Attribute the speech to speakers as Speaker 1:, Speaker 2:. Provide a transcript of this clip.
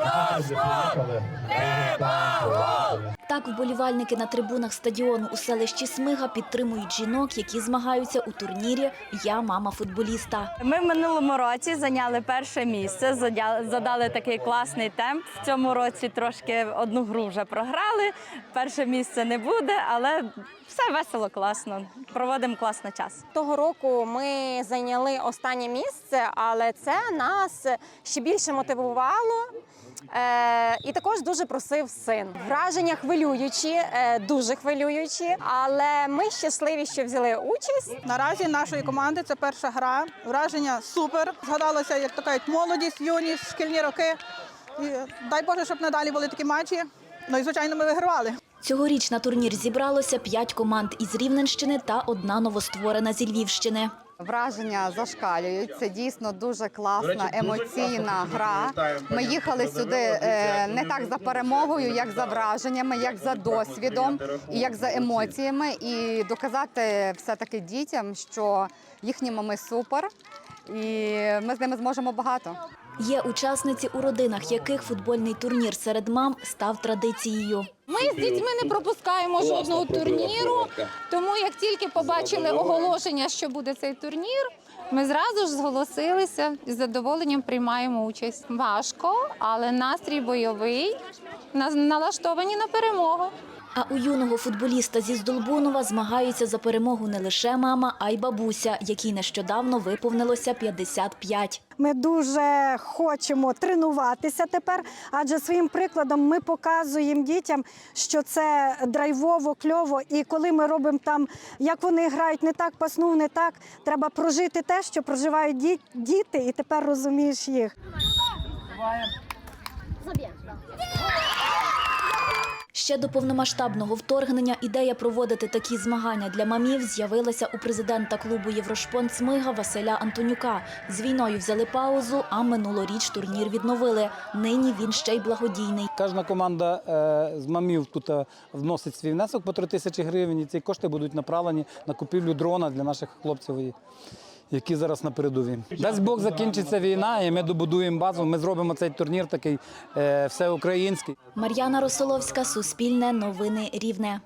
Speaker 1: próximo! É! Так вболівальники на трибунах стадіону у селищі Смига підтримують жінок, які змагаються у турнірі Я мама футболіста.
Speaker 2: Ми в минулому році зайняли перше місце, задали такий класний темп. В цьому році трошки одну гру вже програли. Перше місце не буде, але все весело, класно. Проводимо класно час.
Speaker 3: Того року ми зайняли останнє місце, але це нас ще більше мотивувало. Е, і також дуже просив син. Враження хвилюючі, е, дуже хвилюючі, але ми щасливі, що взяли участь.
Speaker 4: Наразі нашої команди це перша гра. Враження супер. Згадалося, як то кажуть, молодість, юність, шкільні роки. І дай Боже, щоб надалі були такі матчі. Ну і звичайно, ми вигравали.
Speaker 1: Цьогоріч на турнір зібралося п'ять команд із Рівненщини та одна новостворена зі Львівщини.
Speaker 5: Враження зашкалюють. Це дійсно дуже класна емоційна гра. Ми їхали сюди е, не так за перемогою, як за враженнями, як за досвідом і як за емоціями. І доказати все-таки дітям, що їхніми ми супер, і ми з ними зможемо багато.
Speaker 1: Є учасниці, у родинах яких футбольний турнір серед мам став традицією.
Speaker 6: Ми з дітьми не пропускаємо жодного турніру, тому як тільки побачили оголошення, що буде цей турнір, ми зразу ж зголосилися і з задоволенням приймаємо участь. Важко, але настрій бойовий, налаштовані на перемогу.
Speaker 1: А у юного футболіста зі Здолбунова змагаються за перемогу не лише мама, а й бабуся, якій нещодавно виповнилося 55.
Speaker 7: Ми дуже хочемо тренуватися тепер, адже своїм прикладом ми показуємо дітям, що це драйвово, кльово. І коли ми робимо там, як вони грають не так, паснув не так, треба прожити те, що проживають ді- діти, і тепер розумієш їх.
Speaker 1: Ще до повномасштабного вторгнення ідея проводити такі змагання для мамів з'явилася у президента клубу Єврошпон Смига Василя Антонюка. З війною взяли паузу, а минулоріч турнір відновили. Нині він ще й благодійний.
Speaker 8: Кожна команда е, з мамів тут е, вносить свій внесок по 3 тисячі гривень. І ці кошти будуть направлені на купівлю дрона для наших хлопців, які зараз на передовій. Дасть Бог закінчиться війна, і ми добудуємо базу. Ми зробимо цей турнір такий е, всеукраїнський.
Speaker 1: Мар'яна Росоловська, Суспільне, Новини Рівне.